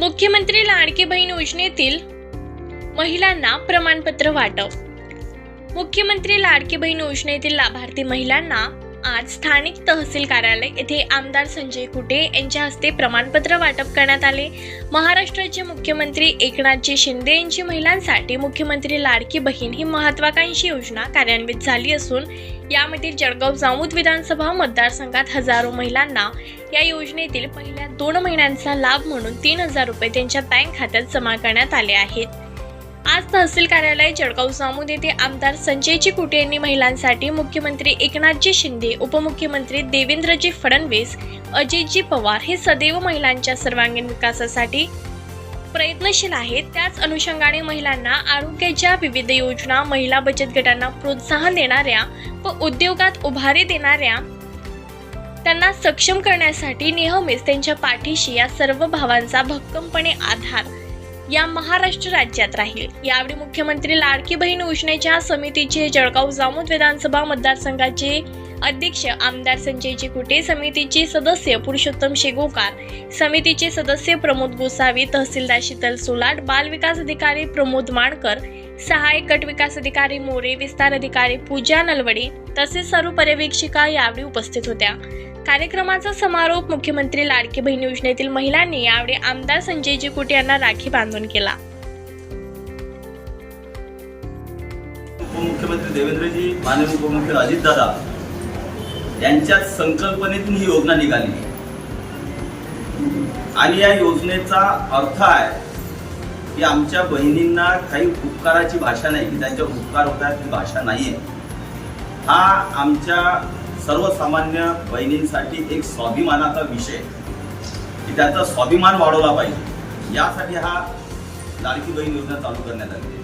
मुख्यमंत्री लाडकी बहीण योजनेतील महिलांना प्रमाणपत्र वाटप. मुख्यमंत्री लाडकी बहीण योजनेतील लाभार्थी महिलांना आज स्थानिक तहसील कार्यालय येथे आमदार संजय कुटे यांच्या हस्ते प्रमाणपत्र वाटप करण्यात आले. महाराष्ट्राचे मुख्यमंत्री एकनाथजी शिंदे यांची महिलांसाठी मुख्यमंत्री लाडकी बहीण ही महत्वाकांक्षी योजना कार्यान्वित झाली असून यामध्ये जळगाव जामोद विधानसभा मतदारसंघात हजारो महिलांना या योजनेतील पहिल्या दोन महिन्यांचा लाभ म्हणून तीन हजार रुपये त्यांच्या बँक खात्यात जमा करण्यात आले आहेत. आज तहसील कार्यालय जळगाव जामोद येथे आमदार संजयजी कुटे यांनी महिलांसाठी मुख्यमंत्री एकनाथजी शिंदे उपमुख्यमंत्री देवेंद्रजी फडणवीस अजितजी पवार हे सदैव महिलांच्या सर्वांगीण विकासासाठी प्रयत्नशील आहेत. त्याच अनुषंगाने महिलांना आरोग्याच्या विविध योजना महिला बचत गटांना प्रोत्साहन देणाऱ्या व उद्योगात उभारी देणाऱ्या त्यांना सक्षम करण्यासाठी नेहमीच त्यांच्या पाठीशी या सर्व भावांचा भक्कमपणे आधार या महाराष्ट्र राज्यात राहील. यावेळी मुख्यमंत्री लाडकी बहीण योजनेच्या समितीचे जळगाव जामोद विधानसभा मतदारसंघाचे अध्यक्ष आमदार संजय कुटे समितीचे सदस्य पुरुषोत्तम शेगोकार समितीचे सदस्य प्रमोद गोसावी तहसीलदार शीतल सोलाट बाल विकास अधिकारी प्रमोद माणकर सहाय्यक गट विकास अधिकारी मोरे विस्तार अधिकारी पूजा नलवडे तसेच सर्व पर्यवेक्षिका यावेळी उपस्थित होत्या. कार्यक्रमाचा समारोप मुख्यमंत्री लाडकी बहीण योजनेतील महिलांनी यावेळी आमदार संजयजी कुटे यांना राखी बांधून केला. उपमुख्यमंत्री देवेंद्रजी माननीय उपमुख्यमंत्री अजितदादा यांच्या संकल्पनेतून ही योजना निघाली. आणि या योजनेचा अर्थ आहे की आमच्या बहिणींना काही उपकाराची भाषा नाही की त्यांच्या उपकार होतात ती भाषा आहे हा आमच्या सर्वसामान्य बहिणींसाठी एक स्वाभिमानाचा विषय की त्याचा स्वाभिमान वाढवला पाहिजे. यासाठी हा लाडकी बहीण योजना चालू करण्यात आली आहे.